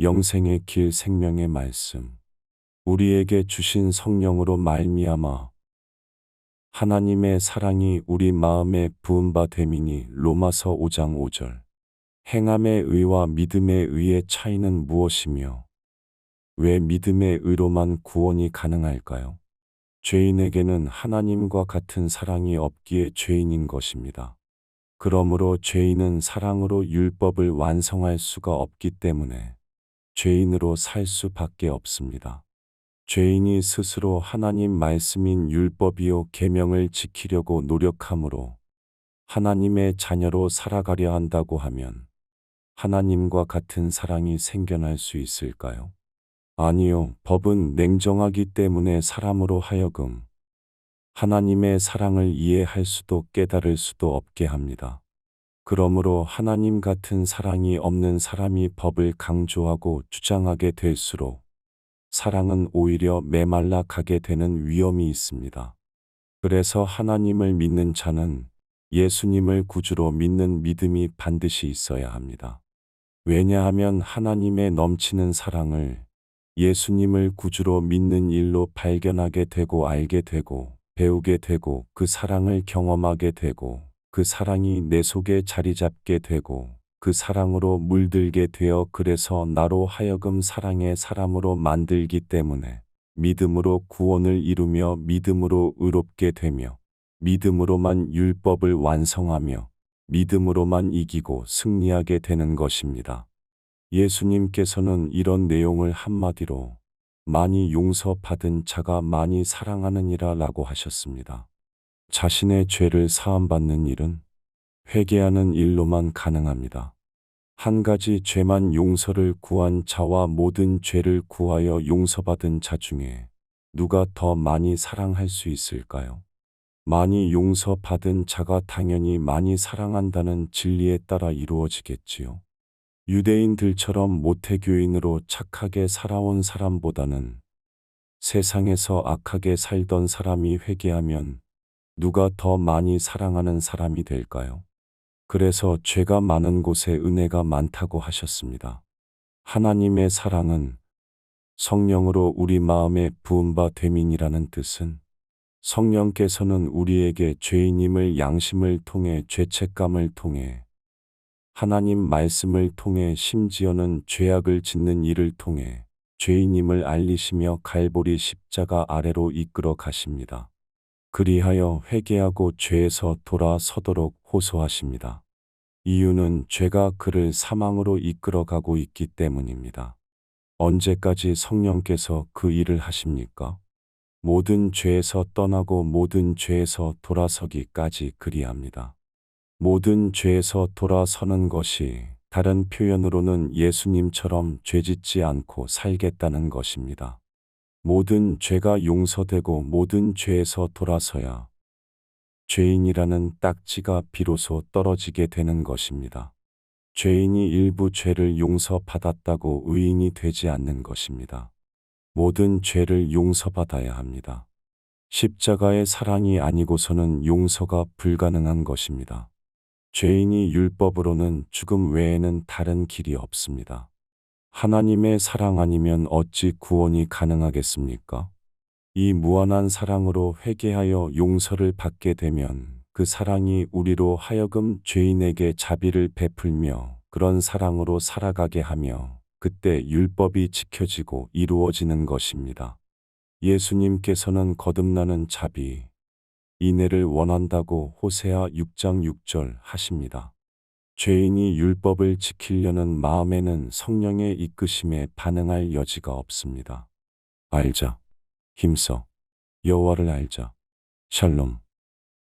영생의 길 생명의 말씀 우리에게 주신 성령으로 말미암아 하나님의 사랑이 우리 마음에 부은 바 됨이니 로마서 5장 5절 행함의 의와 믿음의 의의 차이는 무엇이며 왜 믿음의 의로만 구원이 가능할까요? 죄인에게는 하나님과 같은 사랑이 없기에 죄인인 것입니다. 그러므로 죄인은 사랑으로 율법을 완성할 수가 없기 때문에 죄인으로 살 수밖에 없습니다. 죄인이 스스로 하나님 말씀인 율법이요 계명을 지키려고 노력함으로 하나님의 자녀로 살아가려 한다고 하면 하나님과 같은 사랑이 생겨날 수 있을까요? 아니요. 법은 냉정하기 때문에 사람으로 하여금 하나님의 사랑을 이해할 수도 깨달을 수도 없게 합니다. 그러므로 하나님 같은 사랑이 없는 사람이 법을 강조하고 주장하게 될수록 사랑은 오히려 메말라 가게 되는 위험이 있습니다. 그래서 하나님을 믿는 자는 예수님을 구주로 믿는 믿음이 반드시 있어야 합니다. 왜냐하면 하나님의 넘치는 사랑을 예수님을 구주로 믿는 일로 발견하게 되고 알게 되고 배우게 되고 그 사랑을 경험하게 되고 그 사랑이 내 속에 자리 잡게 되고 그 사랑으로 물들게 되어 그래서 나로 하여금 사랑의 사람으로 만들기 때문에 믿음으로 구원을 이루며 믿음으로 의롭게 되며 믿음으로만 율법을 완성하며 믿음으로만 이기고 승리하게 되는 것입니다. 예수님께서는 이런 내용을 한마디로 많이 용서받은 자가 많이 사랑하느니라 라고 하셨습니다. 자신의 죄를 사함받는 일은 회개하는 일로만 가능합니다. 한 가지 죄만 용서를 구한 자와 모든 죄를 구하여 용서받은 자 중에 누가 더 많이 사랑할 수 있을까요? 많이 용서받은 자가 당연히 많이 사랑한다는 진리에 따라 이루어지겠지요. 유대인들처럼 모태교인으로 착하게 살아온 사람보다는 세상에서 악하게 살던 사람이 회개하면 누가 더 많이 사랑하는 사람이 될까요? 그래서 죄가 많은 곳에 은혜가 많다고 하셨습니다. 하나님의 사랑은 성령으로 우리 마음에 부은 바 됨이니라는 뜻은 성령께서는 우리에게 죄인임을 양심을 통해 죄책감을 통해 하나님 말씀을 통해 심지어는 죄악을 짓는 일을 통해 죄인임을 알리시며 갈보리 십자가 아래로 이끌어 가십니다. 그리하여 회개하고 죄에서 돌아서도록 호소하십니다. 이유는 죄가 그를 사망으로 이끌어 가고 있기 때문입니다. 언제까지 성령께서 그 일을 하십니까? 모든 죄에서 떠나고 모든 죄에서 돌아서기까지 그리합니다. 모든 죄에서 돌아서는 것이 다른 표현으로는 예수님처럼 죄짓지 않고 살겠다는 것입니다. 모든 죄가 용서되고 모든 죄에서 돌아서야 죄인이라는 딱지가 비로소 떨어지게 되는 것입니다. 죄인이 일부 죄를 용서받았다고 의인이 되지 않는 것입니다. 모든 죄를 용서받아야 합니다. 십자가의 사랑이 아니고서는 용서가 불가능한 것입니다. 죄인이 율법으로는 죽음 외에는 다른 길이 없습니다. 하나님의 사랑 아니면 어찌 구원이 가능하겠습니까? 이 무한한 사랑으로 회개하여 용서를 받게 되면 그 사랑이 우리로 하여금 죄인에게 자비를 베풀며 그런 사랑으로 살아가게 하며 그때 율법이 지켜지고 이루어지는 것입니다. 예수님께서는 거듭나는 자비, 인애를 원한다고 호세아 6장 6절 하십니다. 죄인이 율법을 지키려는 마음에는 성령의 이끄심에 반응할 여지가 없습니다. 알자. 힘써. 여호와를 알자. 샬롬.